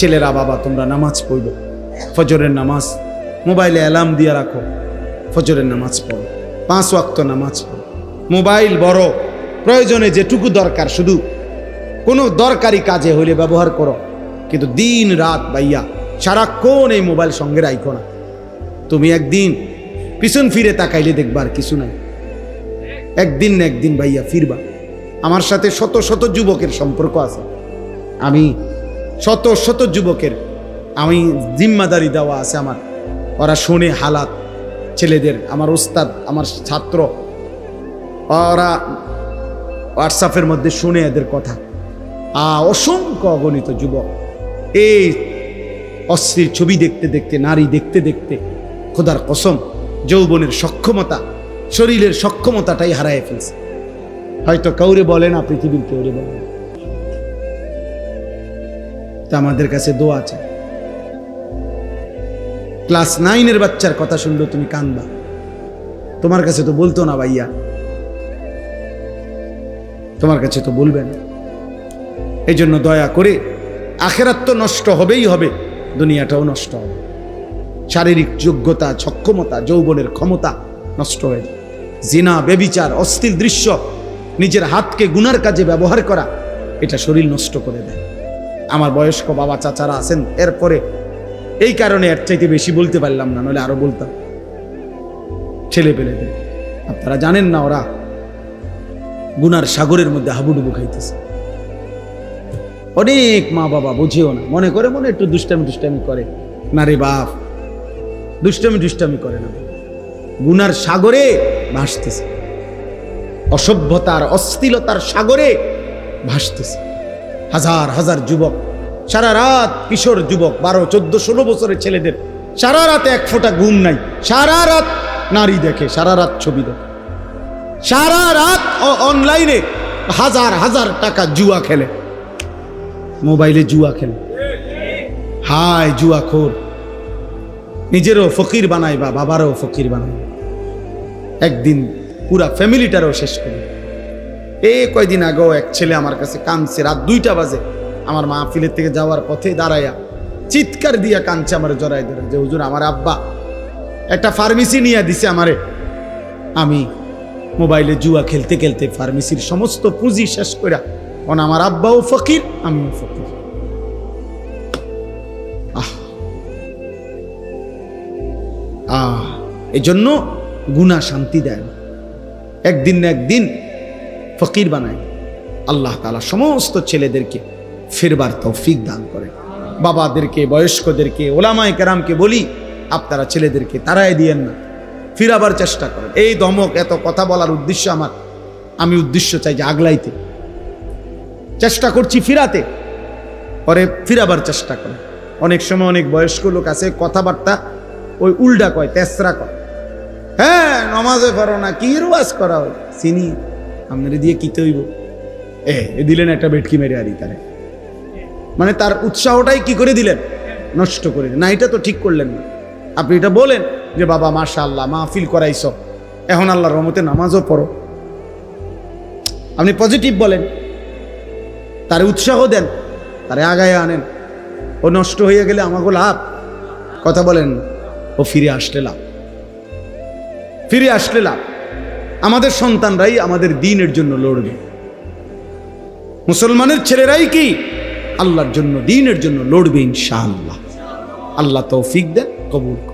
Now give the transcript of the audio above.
ছেলেরা, বাবা, তোমরা নামাজ পড়বে ফজরের নামাজ, মোবাইলে অ্যালার্ম দিয়ে রাখো। ফজরের নামাজ পড়ো। পাঁচ ওয়াক্ত নামাজ পড়ো। মোবাইল বড়। প্রয়োজনে যেটুকু দরকার শুধু। কোনো দরকারি কাজে হইলে ব্যবহার করো। কিন্তু দিন, রাত বাইয়া সারাক্ষণ এই মোবাইল সঙ্গে রাখো না। তুমি একদিন পিছন ফিরে তাকাইলে দেখবার কিছু নাই। একদিন না একদিন ভাইয়া ফিরবা। আমার সাথে শত শত যুবকের সম্পর্ক আছে। আমি শত শত যুবকের। আমি জিম্মাদারি দেওয়া আছে আমার। ওরা শোনে হালাত। ছেলেদের, আমার ওস্তাদ আমার ছাত্র। ওরা হোয়াটসঅ্যাপের মধ্যে শুনে এদের কথা। অসংখ্য অগণিত যুবক। এই অস্থির ছবি দেখতে দেখতে, নারী দেখতে দেখতে, খোদার কসম, যৌবনের সক্ষমতা, শরীরের সক্ষমতাটাই হারায় ফেলছে। হয়তো কাউরে বলে না, পৃথিবীর কেউরে বলে না। তা আমাদের কাছে দোয়া আছে ক্লাস নাইনের বাচ্চার কথা শুনলো তুমি কান্দবা তোমার কাছে তো বলতো না ভাইয়া। তোমার কাছে তো বলবে না। এই জন্য দয়া করে আখেরাত তো নষ্ট হবেই হবে, দুনিয়াটাও নষ্ট হবে। শারীরিক যোগ্যতা সক্ষমতা যৌবনের ক্ষমতা নষ্ট হয়ে যায় জিনা, বেবিচার, অস্থির দৃশ্য, নিজের হাতকে গুনার কাজে ব্যবহার করা, এটা শরীর নষ্ট করে দেয়। আমার বয়স্ক বাবা চাচারা আছেন, এরপরে এই কারণে এর চাইতে বেশি বলতে পারলাম না নলে আরও বলতাম। ছেলে পেলেদের আপনারা জানেন না ওরা গুনার সাগরের মধ্যে হাবুডুবু খাইতেছে। অনেক মা বাবা বুঝেও না, মনে করে মনে একটু দুষ্টামি দুষ্টামি করে। না রে বাপ, দুষ্টামি দুষ্টামি করে না। গুনার সাগরে ভাসতেছে। অসভ্যতার অস্থিলতার সাগরে ভাসতেছে। হাজার হাজার যুবক, সারা রাত কিশোর যুবক, বারো, চোদ্দ, ষোলো বছরের ছেলেদের, সারা রাতে এক ফোঁটা ঘুম নাই, সারা রাত নারী দেখে, সারা রাত ছবি দেখে, সারা রাত অনলাইনে হাজার হাজার টাকা জুয়া খেলে, মোবাইলে জুয়া খেলে। হায়, জুয়া খোর। নিজেরও ফকির বানায় বা বাবারও ফকির বানায় একদিন পুরা ফ্যামিলিটারও শেষ করে এ কয়দিন আগেও এক ছেলে আমার কাছে কাঁদছে, রাত দুইটা বাজে। আমার মা ফিলের থেকে যাওয়ার পথে দাঁড়াইয়া চিৎকার দিয়া কাঁদছে আমার, জড়াই ধরে। যে, হুজুর, আমার আব্বা একটা ফার্মেসি নিয়ে দিছে আমারে। আমি মোবাইলে জুয়া খেলতে খেলতে ফার্মেসির সমস্ত পুঁজি শেষ করে অন, আমার আব্বাও ফকির, আমিও ফকির। আহ। আহ। এই জন্য গুণা শান্তি দেয় একদিন না একদিন ফকির বানায়। আল্লাহ তালা সমস্ত ছেলেদেরকে ফেরবার তৌফিক দান করে বাবাদেরকে, বয়স্কদেরকে, ওলামায় কেরামকে বলি, আপনারা ছেলেদেরকে তারাই দিয়েন না। ফিরাবার চেষ্টা করেন। এই ধমক, এত কথা বলার উদ্দেশ্য আমার। আমি উদ্দেশ্য চাই যে আগলাইতে। চেষ্টা করছি ফিরাতে। পরে ফিরাবার চেষ্টা করে অনেক সময় অনেক বয়স্ক লোক আছে, কথাবার্তা ওই উল্টা কয়, তেসরা কয়। হ্যাঁ নমাজে পারো না, কি রোয়াজ করা হয়? চিনি আপনার দিয়ে কি তৈব এ এ দিলেন একটা বেটকি মেরে আরি তারে। মানে তার উৎসাহটাই কি করে দিলেন? নষ্ট করে না, এটা তো ঠিক করলেন না। আপনি এটা বলেন যে, বাবা মাশা আল্লাহ মাহফিল করাইছ। এখন আল্লাহর রহমতে নামাজও পড়ো। আপনি পজিটিভ বলেন। তারে উৎসাহ দেন। তারে আগায় আনেন। ও নষ্ট হয়ে গেলে আমাকে লাভ। কথা বলেন, ও ফিরে আসলে লাভ। ফিরে আসলে লাভ। আমাদের সন্তানরাই আমাদের দিনের জন্য লড়বে। মুসলমানের ছেলেরাই কি? আল্লাহর জন্য, দিনের জন্য লড়বে ইনশাআল্লাহ। আল্লাহ তৌফিক দেন, কবুল।